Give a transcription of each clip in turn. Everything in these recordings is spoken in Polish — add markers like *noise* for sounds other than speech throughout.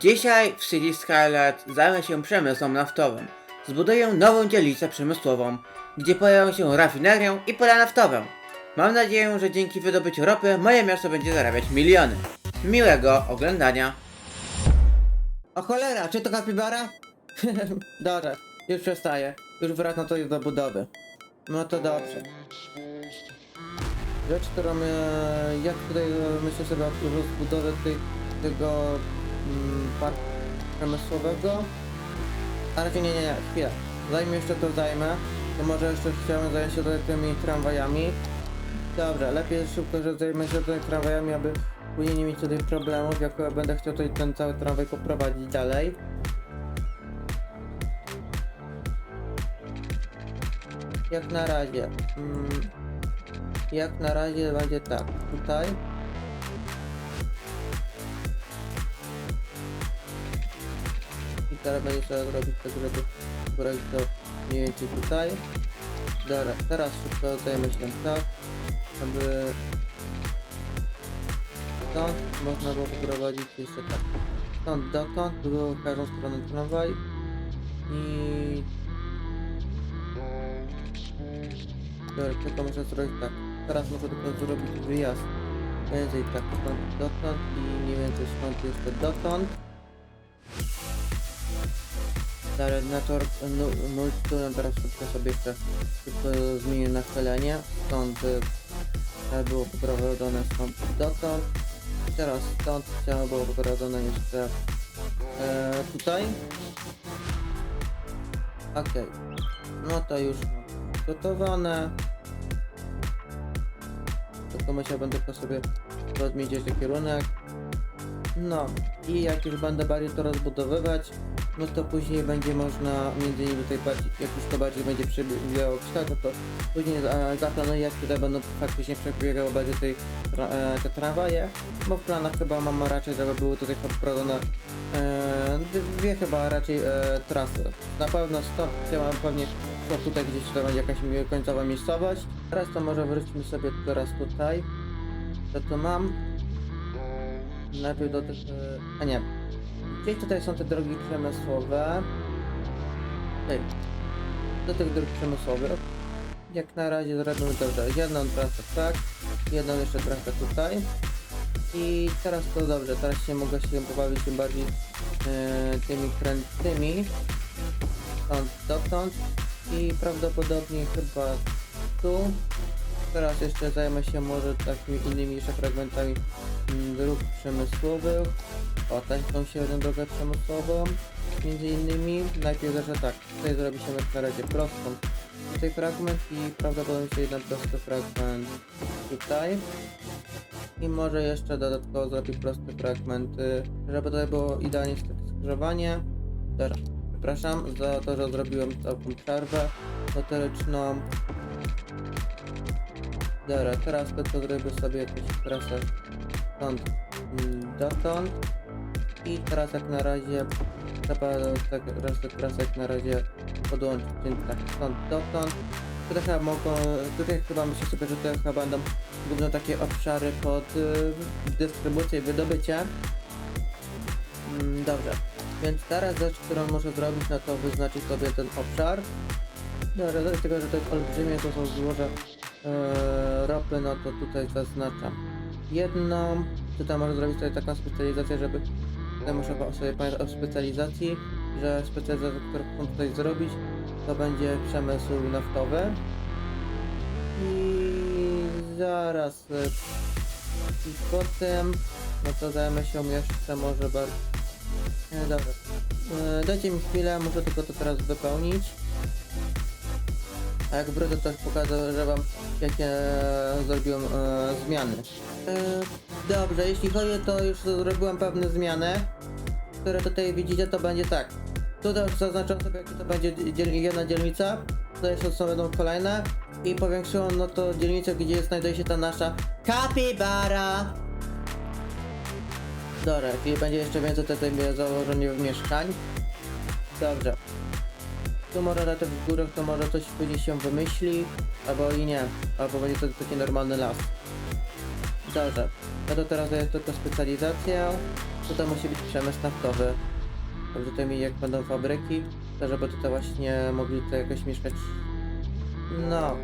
Dzisiaj w City Skylight zajmę się przemysłem naftowym. Zbuduję nową dzielnicę przemysłową, gdzie pojawią się rafinerię i pola naftowe. Mam nadzieję, że dzięki wydobyciu ropy moje miasto będzie zarabiać miliony. Miłego oglądania. O cholera, czy to kapibara? *laughs* Dobra, już przestaję. Już wracam to do budowy. No to dobrze. Rzecz, którą e, jak tutaj e, myślę sobie o rozbudowie tej, tego parku przemysłowego. A raczej nie, nie, nie, chwilę. Zanim jeszcze to zajmę, to może jeszcze chciałem zająć się tymi tramwajami. Dobra, lepiej szybko, że zajmę się tutaj tramwajami, aby później nie mieć tutaj problemów, jak będę chciał tutaj ten cały tramwaj poprowadzić dalej. Jak na razie. Mm, jak na razie będzie tak. Tutaj. Teraz będzie trzeba zrobić tak, żeby zrobić to mniej więcej tutaj. Dobra, teraz szybko tutaj myślę tak, aby stąd można było poprowadzić jeszcze tak. Stąd dotąd, w każdą stronę tramwaj i Dobra, tylko muszę zrobić tak. Teraz muszę tylko zrobić wyjazd. Więcej tak stąd dotąd i mniej więcej stąd jeszcze dotąd. Dalej na tor multiturem teraz szybko sobie jeszcze szybko zmienię nachylenie. Stąd y, trzeba było poprowadzone stąd dotąd. I teraz stąd trzeba było poprowadzone jeszcze e, tutaj. Okej. No to już gotowane. Tylko musiałbym tylko sobie rozmienić jeszcze kierunek. No i jak już będę bardziej to rozbudowywać, no to później będzie można między innymi tutaj bardziej, jak już to bardziej będzie przebiegało kształt, no to później e, zaplanuję jak tutaj będą faktycznie przebiegały bardziej tej, tra- e, bo w planach chyba mam raczej, żeby były tutaj poprowadzone e, dwie chyba raczej e, trasy. Na pewno stąd chciałem pewnie to tutaj gdzieś to będzie jakaś końcowa miejscowość. Teraz to może wróćmy sobie teraz tutaj. To tu mam. Najpierw do tych... e, A nie. Gdzieś tutaj są te drogi przemysłowe. Do tych dróg przemysłowych. Jak na razie zrobimy dobrze. Jedną trasę tak. Jedną jeszcze trasę tutaj. I teraz to dobrze. Teraz się mogę się pobawić tym bardziej e, tymi krętymi. Stąd dotąd i prawdopodobnie chyba tu. Teraz jeszcze zajmę się może takimi innymi jeszcze fragmentami mm, dróg przemysłowych. O, też tą średnią drogę przemysłową. Między innymi najpierw zacznę tak, tutaj zrobi się na razie prostą tutaj fragment i prawdopodobnie jeszcze jeden prosty fragment tutaj. I może jeszcze dodatkowo zrobić prosty fragment, y, żeby tutaj było idealnie sk- skrzyżowanie. Dobra. Przepraszam za to, że zrobiłem całką przerwę notoryczną. Dobra, teraz to, to zrobię sobie jakąś trasę stąd mm, dotąd. I teraz jak na razie trzeba tak resztę trasy jak na razie podłączyć, tak stąd dotąd. Tutaj chyba mogą, tutaj chyba myślę sobie, że to chyba będą głównie takie obszary pod y, dystrybucję i wydobycie. Mm, dobrze. Więc teraz rzecz, którą muszę zrobić, no to wyznaczyć sobie ten obszar. No, z tego, że to jest olbrzymie, to są złoża e, ropy, no to tutaj zaznaczam jedną. Tutaj może zrobić sobie taką specjalizację, żeby... Muszę sobie pamiętać o specjalizacji, że specjalizację, którą chcę tutaj zrobić, to będzie przemysł naftowy. I zaraz... e, I potem... No to zajmę się jeszcze może bardziej... E, dobra. E, dajcie mi chwilę, muszę tylko to teraz wypełnić. A jak wrócę, to pokażę że wam jakie zrobiłem e, zmiany. E, dobrze, jeśli chodzi, to już zrobiłem pewne zmiany, które tutaj widzicie, to będzie tak. Tutaj już zaznaczyłem sobie, jaka to będzie dziel jedna dzielnica. Tutaj jeszcze są będą kolejne. I powiększyłem no to dzielnicę, gdzie znajduje się ta nasza kapibara. Dobra, czyli będzie jeszcze więcej tutaj założenie mieszkań. Dobrze. Tu może na tych górach to może coś później się wymyśli, albo i nie, albo będzie to taki normalny las. Dobrze, no to teraz jest tylko specjalizacja. Tutaj musi być przemysł naftowy. Żeby tutaj mieli jak będą fabryki, to żeby tutaj właśnie mogli tutaj jakoś mieszkać. No,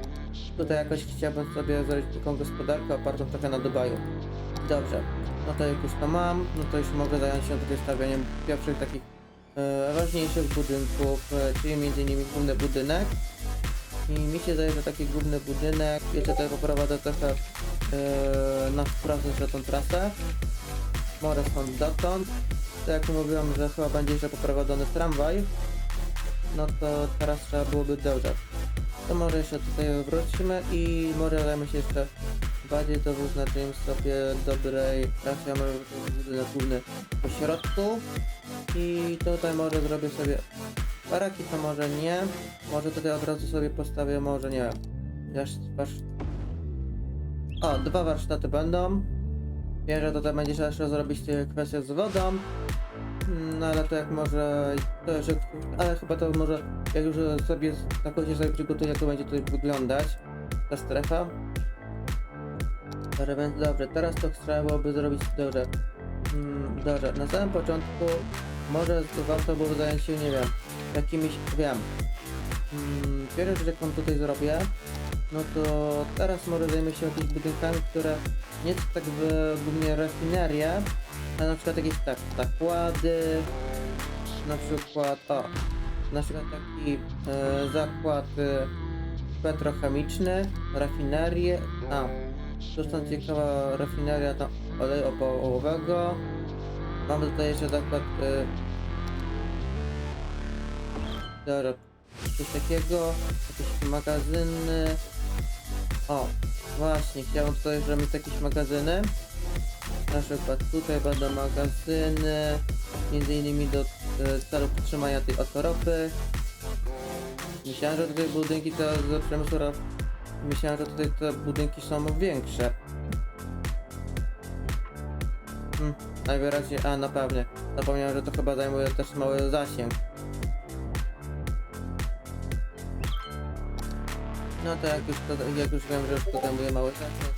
tutaj jakoś chciałbym sobie zrobić taką gospodarkę opartą trochę na Dubaju. Dobrze, no to jak już to mam, no to już mogę zająć się tutaj stawianiem pierwszych takich ważniejszych budynków, e, czyli innymi główny budynek. I mi się zdaje, że taki główny budynek, jeszcze tutaj poprowadzę trochę e, na wprost że tą trasę. Może stąd dotąd. Tak jak mówiłem, że chyba będzie jeszcze poprowadzony tramwaj, no to teraz trzeba byłoby dobrze. To może jeszcze tutaj wrócimy i może dajmy się jeszcze bardziej to wyznaczymy sobie dobrej trasy, ja może główny po środku i tutaj może zrobię sobie baraki, to może nie, może tutaj od razu sobie postawię, może nie wiem, o, dwa warsztaty będą, Wiem, że tutaj będzie trzeba jeszcze zrobić kwestię z wodą. No ale to jak może. To jeszcze, ale chyba to może. Jak już sobie na końcu sobie przygotuję, jak to będzie tutaj wyglądać. Ta strefa. Dobrze, teraz to trzeba byłoby zrobić dobrze. Mm, dobrze, na samym początku może warto było zająć się, nie wiem, jakimiś, wiem. Mm, pierwsza rzecz, jaką tutaj zrobię, no to teraz może zajmę się jakimiś budynkami, które nie są tak w, głównie rafinerie, a na przykład jakieś tak, zakłady, na przykład, o, na przykład taki e, zakład e, petrochemiczny, rafinerię, a, tu są ciekawa rafineria tam oleju opałowego, mamy tutaj jeszcze zakład, e, dobra, coś takiego, jakieś magazyny, o, właśnie, chciałem tutaj zrobić jakieś magazyny. Na przykład tutaj będą magazyny, między innymi do e, celu podtrzymania tej oto ropy. Myślałem, że tutaj budynki to z przemysłu Myślałem, że tutaj te budynki są większe. Hmm, najwyraźniej, a na pewno. Zapomniałem, że to chyba zajmuje też mały zasięg. No to jak już, to, jak już wiem, że już to zajmuje mały zasięg,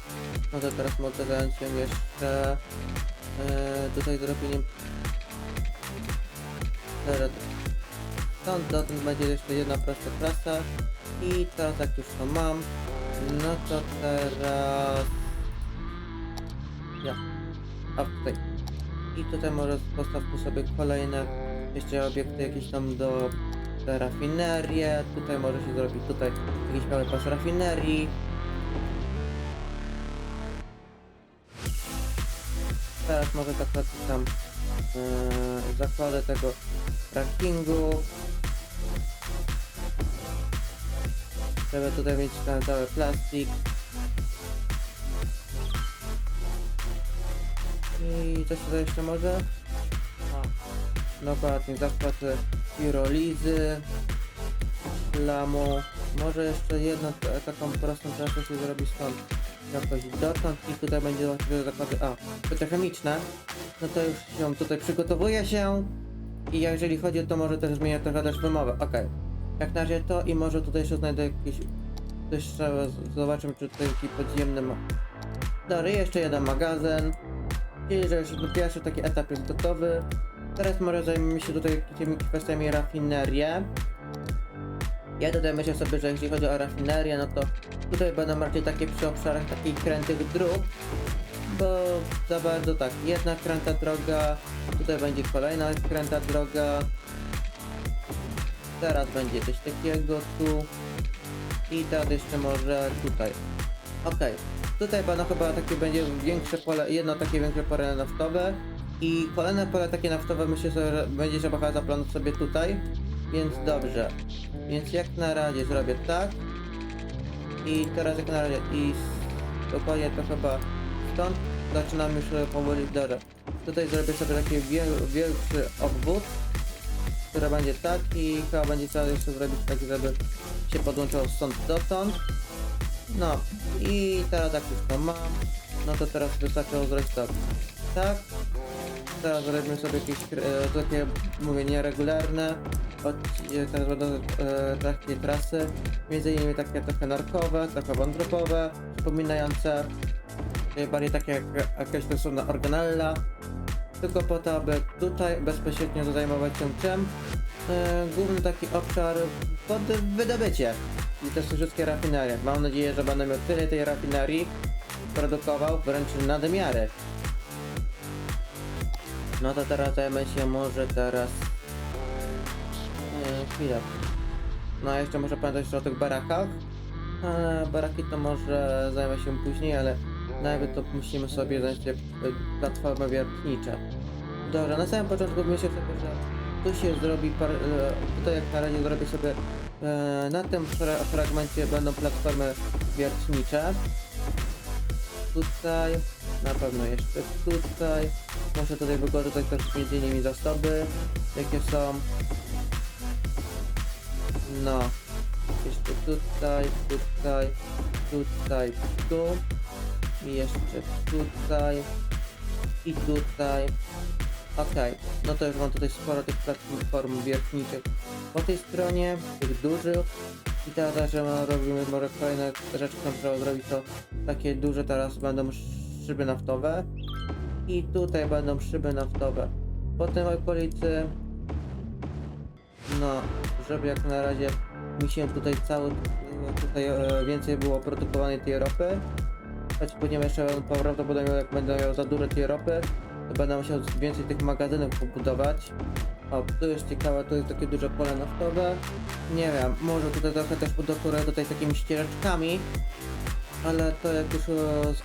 no to teraz mogę zająć się jeszcze e, tutaj zrobieniem Stąd dotąd będzie jeszcze jedna prosta trasa i teraz jak już to mam, no to teraz ja, a tutaj i tutaj może postawmy sobie kolejne jeszcze obiekty jakieś tam do te rafinerie, tutaj może się zrobić tutaj jakiś mały pas rafinerii. Teraz może zakładać tam yy, zakładę tego rankingu. Żeby tutaj mieć ten cały plastik. I coś tutaj jeszcze może? A, dokładnie, zakład pirolizy, lamu. Może jeszcze jedną t- taką prostą trasę się zrobi stąd jakoś dotąd i tutaj będzie łatwiej zakłady, a, petrochemiczne. No to już się tutaj przygotowuje się i jeżeli chodzi o to może też zmienię trochę też wymowę, okej. Jak na razie to i może tutaj jeszcze znajdę jakieś, też trzeba zobaczymy czy tutaj taki podziemny ma... Dobra, jeszcze jeden magazyn. Czyli, że już pierwszy taki etap jest gotowy. Teraz może zajmiemy się tutaj tymi kwestiami rafinerie. Ja tutaj myślę sobie, że jeśli chodzi o rafinerię, no to tutaj będą raczej takie przy obszarach takich krętych dróg, bo za bardzo tak, jedna kręta droga, tutaj będzie kolejna kręta droga, teraz będzie coś takiego tu i teraz jeszcze może tutaj. Okej, tutaj będą chyba takie będzie większe pole, jedno takie większe pole naftowe i kolejne pole takie naftowe myślę, że będzie trzeba chyba zaplanować sobie tutaj, więc dobrze. Więc jak na razie zrobię tak. I teraz jak na razie i dokładnie to chyba stąd zaczynam już powoli dobra. Tutaj zrobię sobie taki większy obwód, który będzie tak i chyba będzie trzeba jeszcze zrobić tak, żeby się podłączał stąd dotąd. No i teraz jak już to mam, no to teraz wystarczy zrobić tak. Tak. Teraz zrobimy sobie jakieś e, takie, mówię, nieregularne. Od, e, teraz będą e, takie trasy, między innymi takie trochę narkowe, trochę wątrobowe, przypominające e, bardziej takie jak jakaś dosłowna organella. tylko po to, aby tutaj bezpośrednio zajmować się czym? E, główny taki obszar pod wydobycie i też wszystkie rafinerie. Mam nadzieję, że będę miał tyle tej rafinerii produkował wręcz nadmiary. No to teraz zajmę się może teraz... E, chwilę. No jeszcze muszę pamiętać o tych barakach. E, baraki to może zajmę się później, ale najpierw to musimy sobie znaleźć e, platformy wiertnicze. Dobra, na samym początku myślę sobie, że tu się zrobi par, e, tutaj jak na razie zrobię sobie na tym fra, fragmencie będą platformy wiertnicze. Tutaj, na pewno jeszcze tutaj. Muszę tutaj wygotować też między innymi zasoby, jakie są. No. Jeszcze tutaj, tutaj, tutaj, tu. I jeszcze tutaj. I tutaj. Okej, no to już mam tutaj sporo tych platform wiertniczych po tej stronie, tych dużych. I teraz, że my robimy może kolejne rzeczy, które trzeba zrobić, to takie duże teraz będą szyby naftowe. I tutaj będą szyby naftowe. Potem w okolicy, no, żeby jak na razie mi się tutaj cały, tutaj e, więcej było produkowanej tej ropy. Choć później jeszcze prawdopodobnie jak będę miał za dużo tej ropy, będę musiał więcej tych magazynów pobudować. O, tu jest ciekawe, tu jest takie duże pole naftowe. Nie wiem, może tutaj trochę też podekoruję tutaj takimi ścieżkami. Ale to jak już,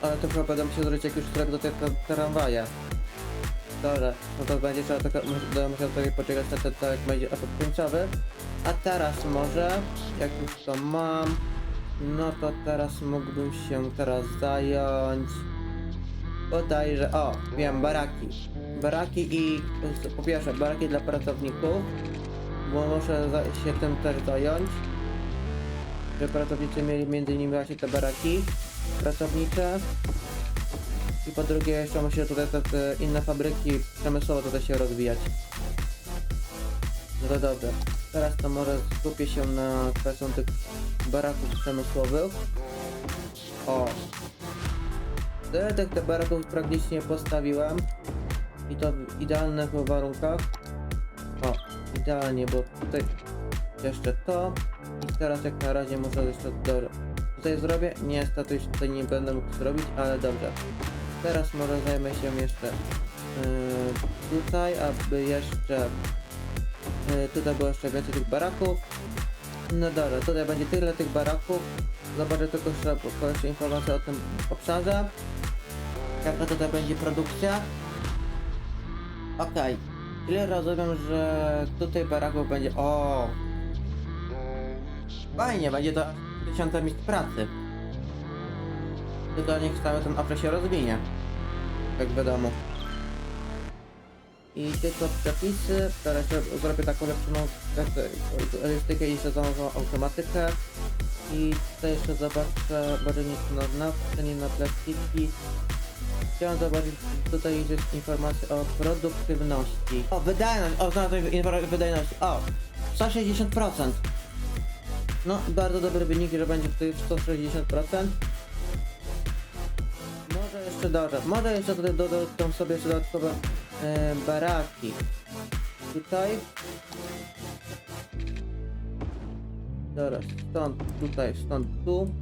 ale to chyba będę musiał zrobić jak już zrobię do tego tramwaja. Dobra, no to będzie trzeba tylko, będę musiał tutaj poczekać na ten, jak będzie efekt końcowy. A teraz może, jak już to mam, no to teraz mógłbym się teraz zająć bodajże, o, wiem, baraki. Baraki i, po pierwsze, baraki dla pracowników, bo muszę się tym też zająć, żeby pracownicy mieli między innymi właśnie te baraki pracownicze. I po drugie jeszcze muszę tutaj te, te inne fabryki przemysłowe tutaj się rozwijać. No to dobrze. Teraz to może skupię się na kwestią tych baraków przemysłowych. O. Tych te baraków praktycznie postawiłem. I to w idealnych warunkach. O, idealnie, bo tutaj jeszcze to. I teraz jak na razie muszę jeszcze. Tutaj zrobię? Niestety już tutaj nie będę mógł zrobić, ale dobrze. Teraz może zajmę się jeszcze yy, tutaj, aby jeszcze yy, tutaj było jeszcze więcej tych baraków. No dobra, tutaj będzie tyle tych baraków. Zobaczę tylko jeszcze, jeszcze informację o tym obszarze. Jaka tutaj będzie produkcja. Okej. Tyle rozumiem, że tutaj baraków będzie... O! Fajnie, będzie to tysiące miejsc pracy. Tylko niech cały ten obszar się rozwinie. Jak wiadomo. I tylko przepisy, teraz zrobię taką lepszą elastykę i sezonową automatykę. I tutaj jeszcze zobaczę, może nie na nie na plastiki. Chciałem zobaczyć, tutaj jest informacja o produktywności. O, wydajność, o, znalazłem informację o wydajności. O, 160%. No, bardzo dobry wynik, że będzie tutaj 160%. Może jeszcze dobrze, może jeszcze tutaj dodam sobie jeszcze dodatkowe e, baraki. Tutaj. Dobra, stąd, tutaj, stąd, tu.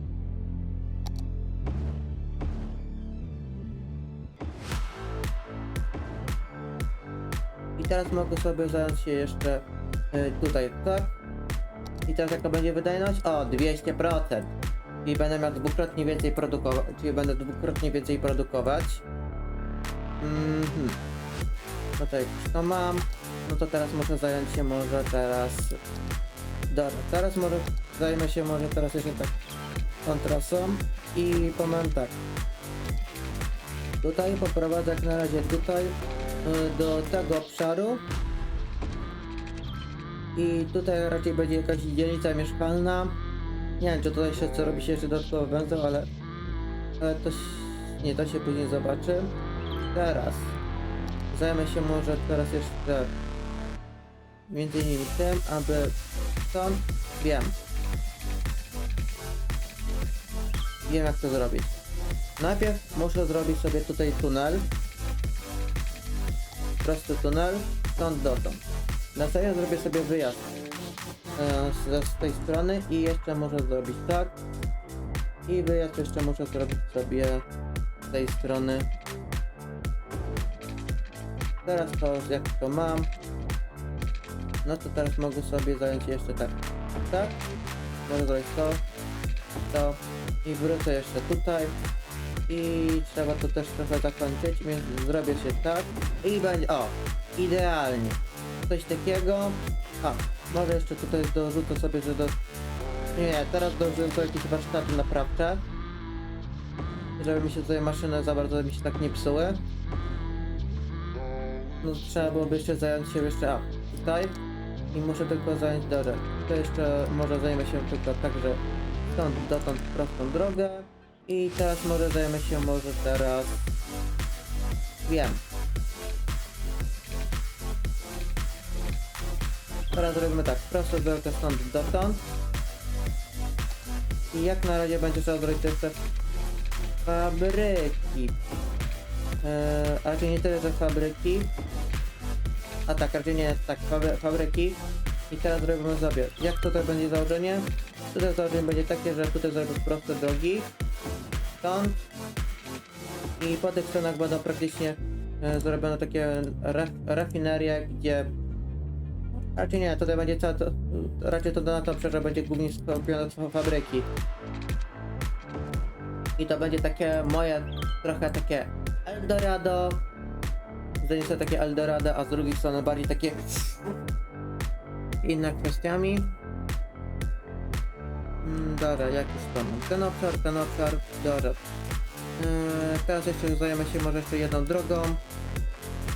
I teraz mogę sobie zająć się jeszcze e, tutaj, tak? I teraz jaka będzie wydajność? O, 200%. Czyli będę miał dwukrotnie więcej produkować, czyli będę dwukrotnie więcej produkować. Mhm. No to jak już to mam, no to teraz muszę zająć się może teraz... Dobra, teraz może zajmę się może teraz jeszcze tak tą trasą i powiem tak. Tutaj poprowadzę jak na razie tutaj y, do tego obszaru i tutaj raczej będzie jakaś dzielnica mieszkalna. Nie wiem, czy tutaj się co robi się jeszcze dodatkowo węzeł, ale, ale to nie, to się później zobaczy. Teraz zajmę się może teraz jeszcze między innymi tym, aby wiem. Wiem jak to zrobić. Najpierw muszę zrobić sobie tutaj tunel. Prosty tunel, stąd dotąd. Następnie zrobię sobie wyjazd e, z, z tej strony i jeszcze może zrobić tak. I wyjazd jeszcze muszę zrobić sobie z tej strony. Teraz to jak to mam, no to teraz mogę sobie zająć jeszcze tak. Tak? Mogę zrobić to, to i wrócę jeszcze tutaj. I trzeba to też trochę zakończyć, więc zrobię się tak i będzie, o, idealnie. Coś takiego, a, może jeszcze tutaj dorzucę sobie, że do... Nie, teraz dorzucę to jakieś warsztaty naprawcze. Żeby mi się tutaj maszyny za bardzo mi się tak nie psuły. No trzeba byłoby jeszcze zająć się jeszcze, a, tutaj. I muszę tylko zająć, dobrze, to jeszcze może zajmę się tylko tak, że stąd dotąd prostą drogę. I teraz może zajmę się może teraz... Wiem. Teraz robimy tak, prostą drogę stąd dotąd. I jak na razie będzie trzeba zrobić jeszcze fabryki. Eee, raczej nie tyle, że fabryki. A tak, raczej nie, tak, fabry, fabryki. I teraz robimy sobie, jak tutaj będzie założenie? Tutaj założenie będzie takie, że tutaj zrobię proste drogi. Stąd. I po tych stronach będą praktycznie e, zrobione takie raf, rafinerie, gdzie raczej nie, tutaj będzie cała to, raczej to na to że będzie głównie skupione fabryki. I to będzie takie moje, trochę takie Eldorado. Z jednej strony takie Eldorado, a z drugiej strony bardziej takie inne kwestiami. Mm, Dobra, jaki stron? Ten obszar, ten obszar, dobra. Eee, teraz jeszcze zajmę się może jeszcze jedną drogą.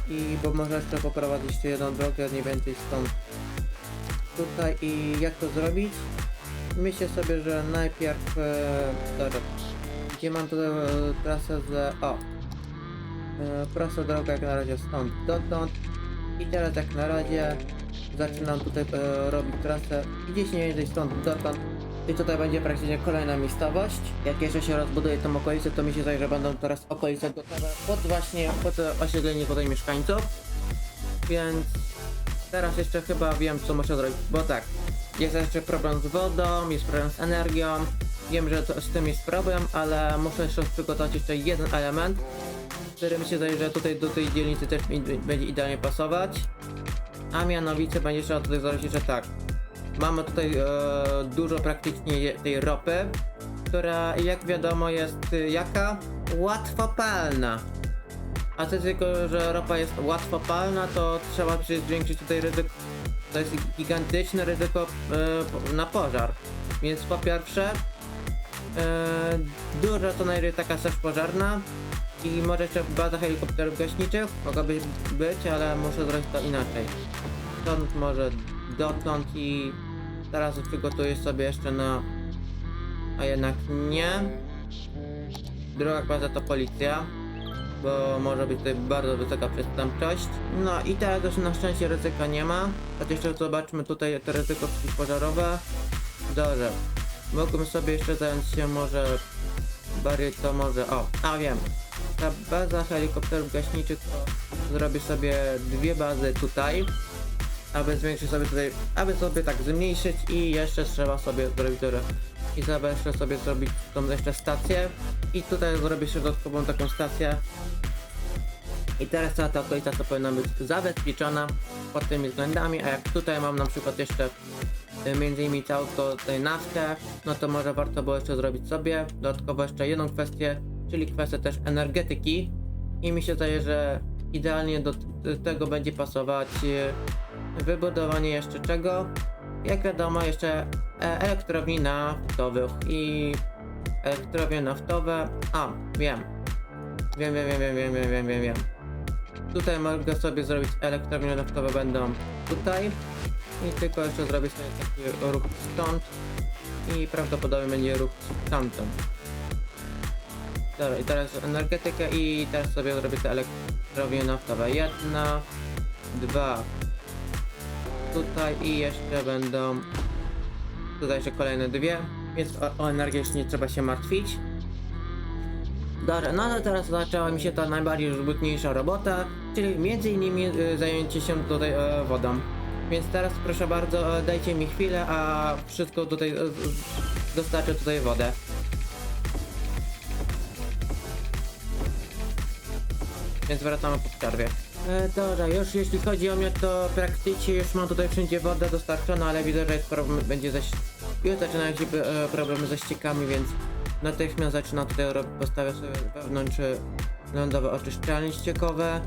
I bo może jeszcze poprowadzić jeszcze jedną drogę, nie więcej stąd. Tutaj i jak to zrobić? Myślę sobie, że najpierw... E, dobra. Gdzie mam tutaj e, trasę z... O! E, prosta droga jak na razie stąd dotąd. I teraz jak na razie zaczynam tutaj e, robić trasę gdzieś nie więcej stąd dotąd. I tutaj będzie praktycznie kolejna miejscowość. Jak jeszcze się rozbuduje tą okolicę, to mi się zdaje, że będą teraz okolice gotowe pod właśnie pod osiedlenie tutaj mieszkańców. Więc teraz jeszcze chyba wiem co muszę zrobić, bo tak, jest jeszcze problem z wodą, jest problem z energią. Wiem, że to, z tym jest problem, ale muszę jeszcze przygotować jeszcze jeden element, który mi się zdaje, że tutaj do tej dzielnicy też będzie idealnie pasować. A mianowicie będzie trzeba tutaj zrobić, że tak. Mamy tutaj e, dużo praktycznie tej ropy, która jak wiadomo jest y, jaka? Łatwopalna. A to tylko, że ropa jest łatwopalna, to trzeba zwiększyć tutaj ryzyko. To jest gigantyczne ryzyko e, na pożar. Więc po pierwsze, e, duża to najlepiej taka straż pożarna i może jeszcze baza helikopterów gaśniczych mogłaby być, ale muszę zrobić to inaczej. Stąd może dotąd i teraz przygotuję sobie jeszcze na... A jednak nie. Druga baza to policja, bo może być tutaj bardzo wysoka przestępczość. No i teraz już na szczęście ryzyka nie ma. A jeszcze zobaczmy tutaj to ryzyko przeciwpożarowe. Dobrze. Mógłbym sobie jeszcze zająć się może bardziej to może... O, a wiem. Ta baza helikopterów gaśniczych to zrobię sobie dwie bazy tutaj aby zwiększyć sobie tutaj, aby sobie tak zmniejszyć i jeszcze trzeba sobie zrobić dobra. I trzeba jeszcze sobie zrobić tą jeszcze stację i tutaj zrobię jeszcze dodatkową taką stację. I teraz cała ta okolica powinna być zabezpieczona pod tymi względami, a jak tutaj mam na przykład jeszcze y, między innymi całą to, tutaj naftę, no to może warto było jeszcze zrobić sobie dodatkowo jeszcze jedną kwestię, czyli kwestię też energetyki i mi się zdaje, że idealnie do tego będzie pasować y, wybudowanie jeszcze czego? Jak wiadomo, jeszcze e, elektrowni naftowych i elektrownie naftowe. A, wiem. Wiem, wiem, wiem, wiem, wiem, wiem, wiem, wiem, wiem. Tutaj mogę sobie zrobić elektrownie naftowe będą tutaj. I tylko jeszcze zrobię sobie taki ruch stąd. I prawdopodobnie będzie ruch tamtąd. Dobra, i teraz energetykę i teraz sobie zrobię te elektrownie naftowe. Jedna, dwa, tutaj i jeszcze będą tutaj jeszcze kolejne dwie, więc o, o energię już nie trzeba się martwić. Dobra, no ale teraz zaczęła mi się ta najbardziej żbutniejsza robota, czyli między innymi e, zajęcie się tutaj e, wodą. Więc teraz proszę bardzo, e, dajcie mi chwilę, a wszystko tutaj e, dostarczę tutaj wodę. Więc wracamy po przerwie. E, dobra, już jeśli chodzi o mnie, to praktycznie już mam tutaj wszędzie wodę dostarczoną, ale widzę, że jest problem, będzie zaś... Już zaczynają się e, problemy ze ściekami, więc natychmiast zaczynam tutaj postawię sobie wewnątrz e, lądowe oczyszczalnie ściekowe.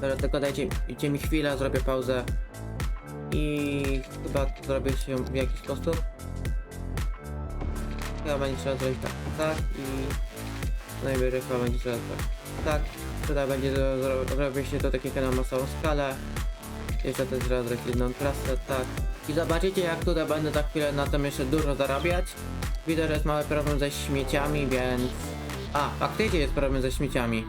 Dlatego dajcie, dajcie mi chwilę, zrobię pauzę i chyba zrobię się w jakiś sposób. Chyba będzie trzeba zrobić tak, tak i najwyżej chyba będzie trzeba tak, tak. Tutaj będzie to- zro- zrobi się to takie na masową skalę. Jeszcze też trzeba zrobić jedną trasę, tak. I zobaczycie jak tutaj będę za chwilę na tym jeszcze dużo zarabiać. Widzę, że jest mały problem ze śmieciami, więc... A, faktycznie jest problem ze śmieciami.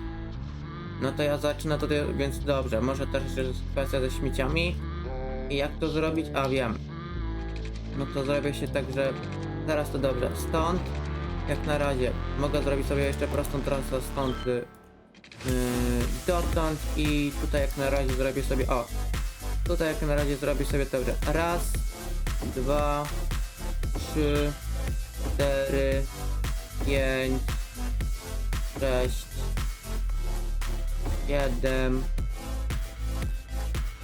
No to ja zacznę tutaj, więc dobrze, może też jeszcze jest kwestia ze śmieciami. I jak to zrobić? A wiem. No to zrobię się tak, że zaraz to dobrze. Stąd, jak na razie, mogę zrobić sobie jeszcze prostą trasę stąd y, yy, dotąd i tutaj jak na razie zrobię sobie, o, tutaj jak na razie zrobię sobie dobrze. Raz, dwa, trzy, cztery, pięć, sześć, siedem,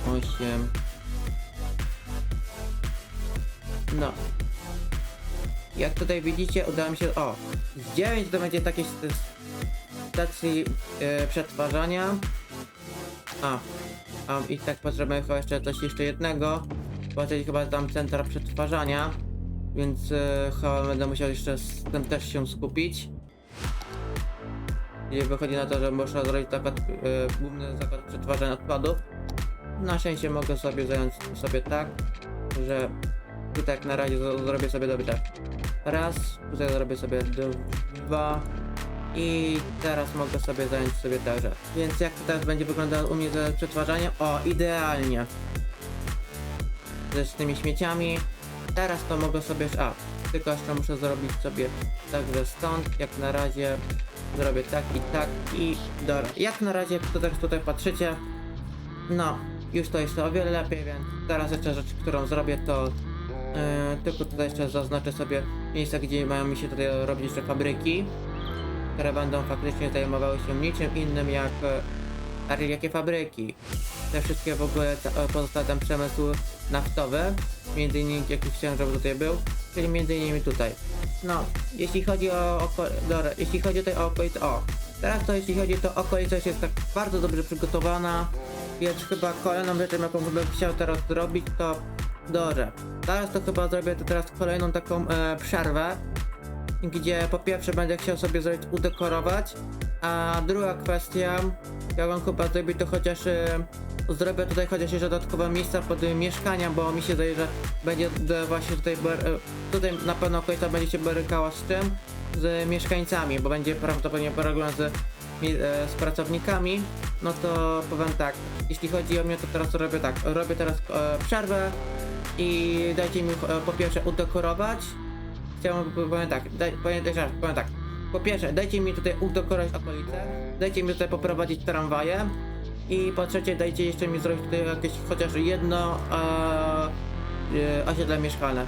osiem. No. Jak tutaj widzicie, udało mi się. O! Z 9 to będzie takiej st- stacji e, przetwarzania. A. A i tak potrzebujemy chyba jeszcze coś jeszcze jednego. Płacić chyba tam centra przetwarzania. Więc e, chyba będę musiał jeszcze z tym też się skupić. I wychodzi na to, że muszę zrobić zakład, e, główny zakład przetwarzania odpadów. Na szczęście mogę sobie zająć sobie tak, że tutaj jak na razie zro- zrobię sobie dobrze. Raz, tutaj zrobię sobie dwa i teraz mogę sobie zająć sobie także. Więc jak to teraz będzie wyglądało u mnie ze przetwarzaniem? O, idealnie. Ze z tymi śmieciami. Teraz to mogę sobie, a, tylko jeszcze muszę zrobić sobie także stąd, jak na razie zrobię tak i tak i dobra. Jak na razie, to też tutaj patrzycie, no, już to jest o wiele lepiej, więc teraz jeszcze rzecz, którą zrobię, to e, tylko tutaj jeszcze zaznaczę sobie miejsca, gdzie mają mi się tutaj robić jeszcze fabryki, które będą faktycznie zajmowały się niczym innym jak e, jakie fabryki. Te wszystkie w ogóle e, pozostałe tam przemysł naftowy, między innymi jaki chciałem, żeby tutaj był, czyli między innymi tutaj. No, jeśli chodzi o. Dobra, jeśli chodzi tutaj o okolice... O! Teraz to jeśli chodzi to okolica już jest tak bardzo dobrze przygotowana, więc chyba kolejną rzeczą jaką bym chciał teraz zrobić to... Dobra, teraz to chyba zrobię to teraz kolejną taką e, przerwę, gdzie po pierwsze będę chciał sobie zrobić udekorować, a druga kwestia, ja bym chyba zrobić to chociaż e, zrobię tutaj chociaż jeszcze dodatkowe miejsca pod e, mieszkania, bo mi się zdaje, że będzie właśnie tutaj, e, tutaj na pewno okolica będzie się borykała z czym? Z mieszkańcami, bo będzie prawdopodobnie problem z, e, z pracownikami, no to powiem tak, jeśli chodzi o mnie, to teraz robię tak, robię teraz e, przerwę i dajcie mi e, po pierwsze udekorować, chciałbym, powiem tak, powiem, jeszcze raz, powiem tak. Po pierwsze, dajcie mi tutaj udekorować okolice, dajcie mi tutaj poprowadzić tramwaje i po trzecie, dajcie jeszcze mi zrobić tutaj jakieś chociaż jedno e, e, osiedle mieszkalne.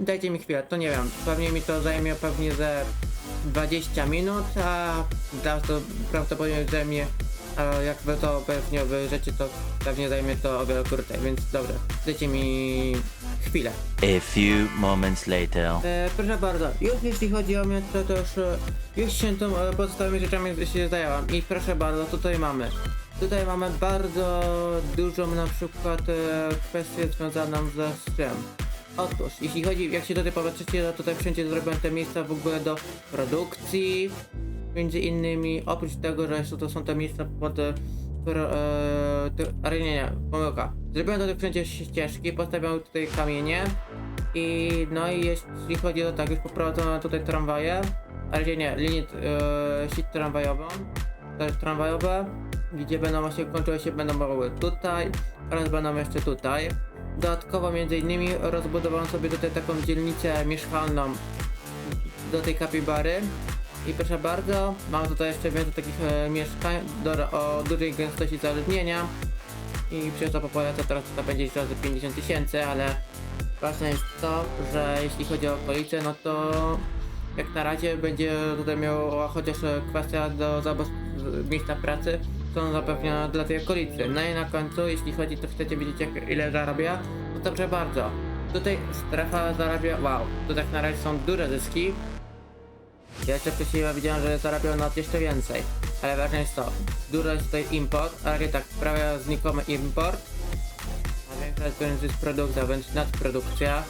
Dajcie mi chwilę, to nie wiem, pewnie mi to zajmie pewnie ze 20 minut, a to prawdopodobnie zajmie, a jak wy to pewnie obejrzycie, to pewnie zajmie to o wiele krócej, więc dobra, dajcie mi chwilę. A few moments later. E, proszę bardzo, już jeśli chodzi o mnie, to, to już, e, już się tą e, pozostałymi rzeczami się zająłem. I proszę bardzo, tutaj mamy. Tutaj mamy bardzo dużą na przykład e, kwestię związaną ze czym. Otóż, jeśli chodzi, jak się tutaj popatrzycie, to tutaj wszędzie zrobiłem te miejsca w ogóle do produkcji. Między innymi, oprócz tego, że to są te miejsca pod... E, pro, e, te, nie, nie, pomyłka. Zrobiłem tutaj wszędzie ścieżki, postawiłem tutaj kamienie. I no i jeśli chodzi o tak, już poprowadzono tutaj tramwaje, ale nie, nie, linię e, sieć tramwajową, też tramwajowe, gdzie będą właśnie kończyły się, będą mogły tutaj oraz będą jeszcze tutaj. Dodatkowo między innymi rozbudowałem sobie tutaj taką dzielnicę mieszkalną do tej kapibary I proszę bardzo, mam tutaj jeszcze więcej takich e, mieszkań do, o dużej gęstości zaludnienia. I przez to populacja teraz to będzie razy 50 tysięcy, ale ważne jest to, że jeśli chodzi o okolice, no to jak na razie będzie tutaj miała chociaż kwestia do miejsca pracy, są zapewnione dla tej okolicy. No i na końcu, jeśli chodzi, to chcecie wiedzieć jak, ile zarabia, to proszę bardzo. Tutaj strefa zarabia, wow, tu tak na razie są duże zyski. Ja jeszcze wcześniej widziałem, że zarabiał nawet jeszcze więcej. Ale ważne jest to, dużo jest tutaj import, ale tak, prawie znikomy import. A większa część to jest produkcja, wręcz nadprodukcja,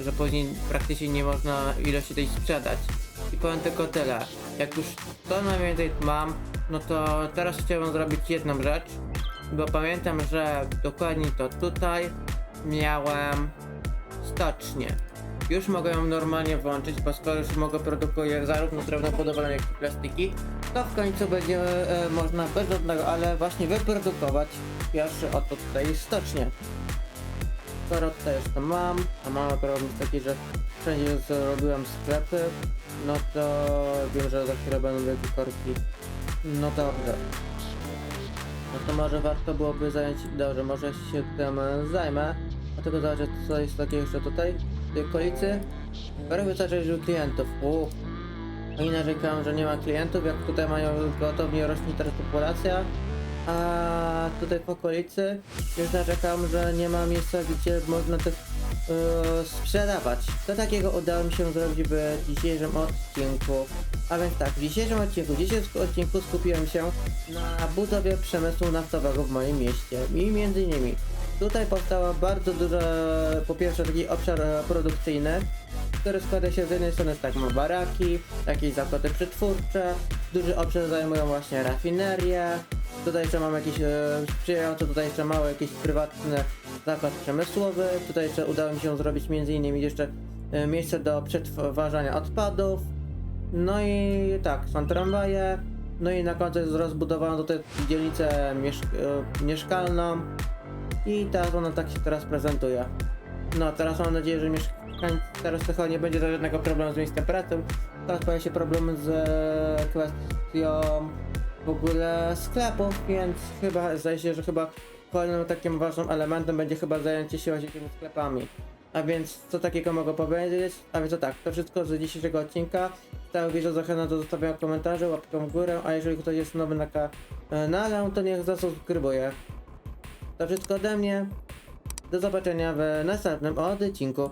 że później praktycznie nie można ilości tej sprzedać. I powiem tylko tyle, jak już to na więcej mam, no to teraz chciałbym zrobić jedną rzecz, bo pamiętam, że dokładnie to tutaj miałem stocznię. Już mogę ją normalnie włączyć, bo skoro już mogę produkuję zarówno drewno budowlane, jak i plastiki, to w końcu będzie e, można bez żadnego, ale właśnie wyprodukować pierwszy oto tutaj stocznię. Skoro tutaj już to mam, a mam problem taki, że wszędzie zrobiłem sklepy, no to wiem, że za chwilę będą wielkie korki. No dobrze. No to może warto byłoby zająć, dobrze, może się tym zajmę. Dlatego zobaczę co jest takiego jeszcze tutaj, tej okolicy. Prawie zacząć klientów. U. Oni narzekają, że nie ma klientów, jak tutaj mają gwałtownie rośnie teraz populacja. A tutaj w okolicy już narzekam, że nie ma miejsca, gdzie można tych e, sprzedawać. To takiego udało mi się zrobić w dzisiejszym odcinku. A więc tak, w dzisiejszym odcinku, w dzisiejszym odcinku skupiłem się na budowie przemysłu naftowego w moim mieście. I między innymi tutaj powstała bardzo duża, po pierwsze taki obszar e, produkcyjny, który składa się z jednej strony z tak baraki, jakieś zakłady przetwórcze, duży obszar zajmują właśnie rafinerie, tutaj jeszcze mam jakiś e, sprzyjający, tutaj jeszcze mały jakiś prywatny zakład przemysłowy, tutaj jeszcze udało mi się zrobić między innymi jeszcze e, miejsce do przetwarzania odpadów, no i tak, są tramwaje, no i na końcu jest rozbudowana tutaj dzielnicę mieszk mieszkalną i teraz ona tak się teraz prezentuje. No, teraz mam nadzieję, że mieszkańcy, teraz chyba nie będzie żadnego problemu z miejscem pracy. Teraz pojawia się problem z e, kwestią w ogóle sklepów, więc chyba, zdaje się, że chyba kolejnym takim ważnym elementem będzie chyba zajęcie się właśnie tymi sklepami. A więc co takiego mogę powiedzieć? A więc to tak, to wszystko z dzisiejszego odcinka. Stały wieżę zachęcam do zostawienia komentarzy, łapką w górę, a jeżeli ktoś jest nowy na kanale, to niech zasubskrybuje. To wszystko ode mnie. Do zobaczenia w następnym odcinku.